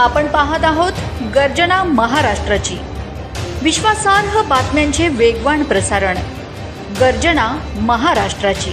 आपण पाहत आहोत गर्जना महाराष्ट्राची. विश्वासार्ह बातम्यांचे वेगवान प्रसारण. गर्जना महाराष्ट्राची.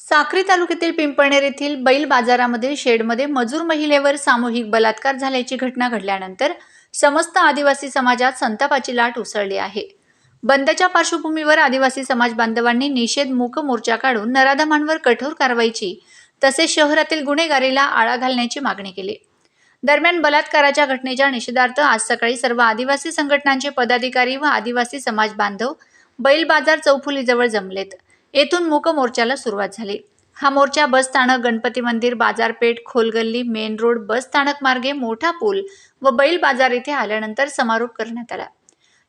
साक्री तालुक्यातील पिंपळनेर येथील बैल बाजारामध्ये शेडमध्ये मजूर महिलेवर सामूहिक बलात्कार झाल्याची घटना घडल्यानंतर समस्त आदिवासी समाजात संतापाची लाट उसळली आहे. बंदच्या पार्श्वभूमीवर आदिवासी समाज बांधवांनी निषेध मूक मोर्चा काढून नराधमांवर कठोर कारवाईची तसेच शहरातील गुन्हेगारीला आळा घालण्याची मागणी केली. दरम्यान बलात्काराच्या घटनेच्या निषेधार्थ आज सकाळी सर्व आदिवासी संघटनांचे पदाधिकारी व आदिवासी समाज बांधव बैल बाजार चौफुलीजवळ जमलेत. येथून मूक मोर्चाला सुरुवात झाली. हा मोर्चा बस स्थानक गणपती मंदिर बाजारपेठ खोलगल्ली मेन रोड बस स्थानक मार्गे मोठा पूल व बैल बाजार येथे आल्यानंतर समारोप करण्यात आला.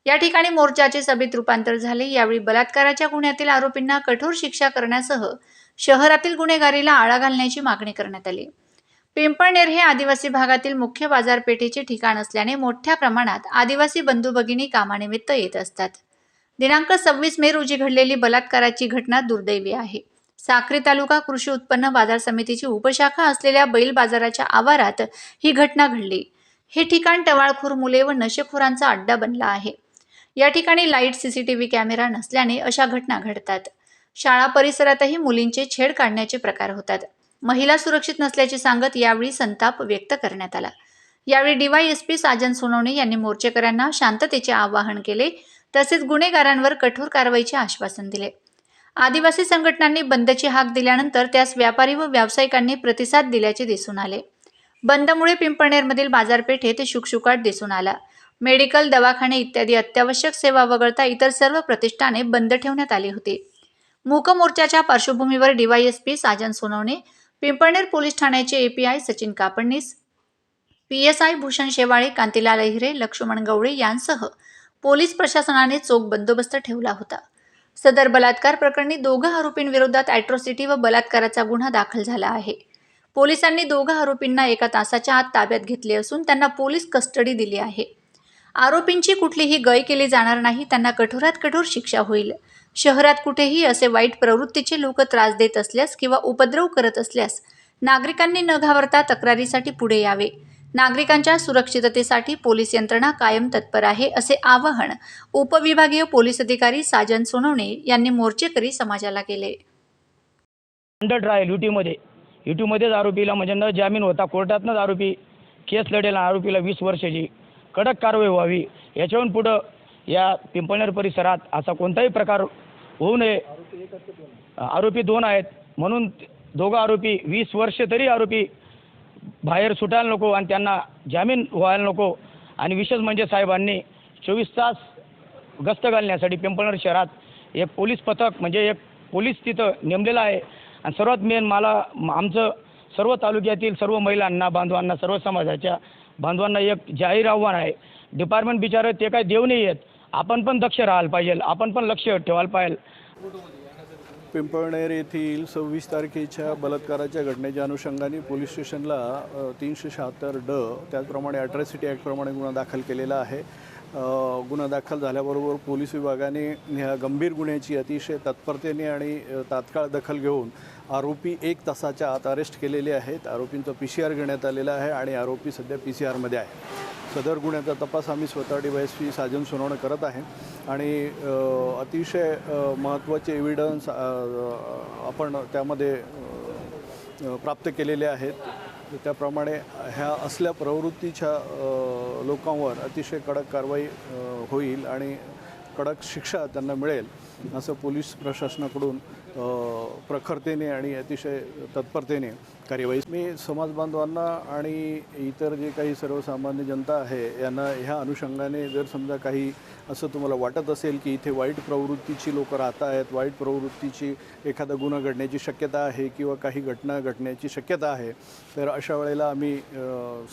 या ठिकाणी मोर्चाचे सभेत रूपांतर झाले. यावेळी बलात्काराच्या गुन्ह्यातील आरोपींना कठोर शिक्षा करण्यासह शहरातील गुन्हेगारीला आळा घालण्याची मागणी करण्यात आली. पिंपळनेर हे आदिवासी भागातील मुख्य बाजारपेठेचे ठिकाण असल्याने मोठ्या प्रमाणात आदिवासी बंधू भगिनी कामानिमित्त येत असतात. दिनांक सव्वीस मे रोजी घडलेली बलात्काराची घटना दुर्दैवी आहे. साक्री तालुका कृषी उत्पन्न बाजार समितीची उपशाखा असलेल्या बैल बाजाराच्या आवारात ही घटना घडली. हे ठिकाण टवाळखोर मुले व नशेखोरांचा अड्डा बनला आहे. या ठिकाणी लाइट सीसीटीव्ही कॅमेरा नसल्याने अशा घटना घडतात. शाळा परिसरातही मुलींचे छेड काढण्याचे प्रकार होतात. महिला सुरक्षित नसल्याचे सांगत यावेळी संताप व्यक्त करण्यात आला. यावेळी डीवायएसपी साजन सोनवणे यांनी मोर्चेकऱ्यांना शांततेचे आवाहन केले तसेच गुन्हेगारांवर कठोर कारवाईचे आश्वासन दिले. आदिवासी संघटनांनी बंदची हाक दिल्यानंतर त्यास व्यापारी व व्यावसायिकांनी प्रतिसाद दिल्याचे दिसून आले. बंदमुळे पिंपळनेरमधील बाजारपेठेत शुकशुकाट दिसून आला. मेडिकल दवाखाने इत्यादी अत्यावश्यक सेवा वगळता इतर सर्व प्रतिष्ठाने बंद ठेवण्यात आली होती. मूक मोर्चाच्या पार्श्वभूमीवर डीवायएसपी साजन सोनवणे पिंपळनेर पोलीस ठाण्याचे API Sachin Kapadnis P S I Bhushan Shewale Kantilal Ahire Laxman Gawale यांसह पोलीस प्रशासनाने चोख बंदोबस्त ठेवला होता. सदर बलात्कार प्रकरणी दोघं आरोपींविरोधात अॅट्रॉसिटी व बलात्काराचा गुन्हा दाखल झाला आहे. पोलिसांनी दोघं आरोपींना एका तासाच्या आत ताब्यात घेतले असून त्यांना पोलीस कस्टडी दिली आहे. आरोपींची कुठलीही गय केली जाणार नाही त्यांना कठोरात कठोर शिक्षा होईल. शहरात कुठेही असे वाईट प्रवृत्तीचे लोक त्रास देत असल्यास किंवा उपद्रव करत असल्यास नागरिकांनी न घाबरता तक्रारीसाठी पुढे यावे. नागरिकांच्या सुरक्षिततेसाठी पोलीस यंत्रणा कायम तत्पर आहे असे आवाहन उपविभागीय पोलीस अधिकारी साजन सोनवणे यांनी मोर्चेकरी समाजाला केले. अंडर ट्रायल युटीमध्ये युटीमध्येच आरोपीला म्हणजे न जामीन होता. कोर्टातनंच आरोपी केस लढेल आरोपीला वीस वर्षाची कडक कारवाई व्हावी. याच्याहून पुढं या पिंपळनेर परिसरात असा कोणताही प्रकार होऊ नये. आरोपी दोन आहेत. म्हणून दोघं आरोपी वीस वर्ष तरी आरोपी बाहेर सुटायला नको आणि त्यांना जामीन व्हायला नको. आणि विशेष म्हणजे साहेबांनी चोवीस तास गस्त घालण्यासाठी पिंपळनेर शहरात एक पोलीस पथक म्हणजे एक पोलीस तिथं नेमलेलं आहे. आणि सर्वात मेन मला आमचं सर्व तालुक्यातील सर्व महिलांना बांधवांना सर्व समाजाच्या बांधवांना एक जाहीर आव्हान आहे. डिपार्टमेंट बिचारे ते काय देऊ नाही आहेत आपण पण दक्ष राहायला पाहिजे. आपण पण लक्ष ठेवायला पाहिजे. पिंपळनेर येथील सव्वीस तारखेच्या बलात्काराच्या घटनेच्या अनुषंगाने पोलीस स्टेशनला तीनशे शहात्तर ड त्याचप्रमाणे ॲट्रॉसिटी ॲक्टप्रमाणे गुन्हा दाखल केलेला आहे. गुन्हा दाखल झाल्याबरोबर पोलीस विभागाने ह्या गंभीर गुन्ह्याची अतिशय तत्परतेने आणि तात्काळ दखल घेऊन आरोपी एक तासाच्या आत अरेस्ट केलेले आहेत. आरोपींचा पी सी आर घेण्यात आलेला आहे आणि आरोपी सध्या पी सी आरमध्ये आहे. सदर गुन्ह्याचा तपास आम्ही स्वतः डी पी साजन सोनवणे करत आहे आणि अतिशय महत्त्वाचे एव्हिडन्स आपण त्यामध्ये प्राप्त केलेले आहेत. त्याप्रमाणे ह्या असल्या प्रवृत्तीच्या लोकांवर अतिशय कडक कारवाई होईल आणि कडक शिक्षा त्यांना मिळेल असं पोलीस प्रशासनाकडून प्रखरतेने आणि अतिशय तत्परतेने कार्यवाही. मी समाजबांधवांना आणि इतर जे काही सर्वसामान्य जनता आहे यांना ह्या अनुषंगाने जर समजा काही असं तुम्हाला वाटत असेल की इथे वाईट प्रवृत्तीची लोकं राहत आहेत वाईट प्रवृत्तीची एखादा गुन्हा घडण्याची शक्यता आहे किंवा काही घटना घडण्याची शक्यता आहे तर अशा वेळेला आम्ही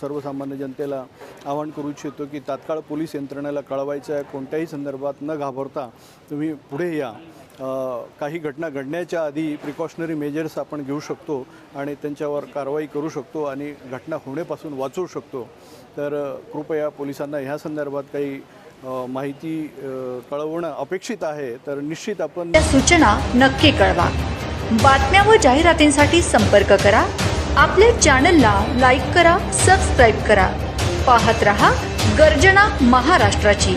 सर्वसामान्य जनतेला आवाहन करू इच्छितो की तात्काळ पोलीस यंत्रणेला कळवायचं आहे. कोणत्याही संदर्भात न घाबरता तुम्ही पुढे या. काही घटना घडण्याच्या आधी प्रिकॉशनरी मेजर्स आपण घेऊ शकतो आणि त्यांच्यावर कारवाई करू शकतो आणि घटना होण्यापासून वाचवू शकतो. तर कृपया पोलिसांना ह्या संदर्भात काही माहिती कळवणं अपेक्षित आहे. तर निश्चित आपण त्या सूचना नक्की कळवा. बातम्या व जाहिरातींसाठी संपर्क करा. आपल्या चॅनलला लाईक करा सबस्क्राईब करा. पाहत रहा गर्जना महाराष्ट्राची.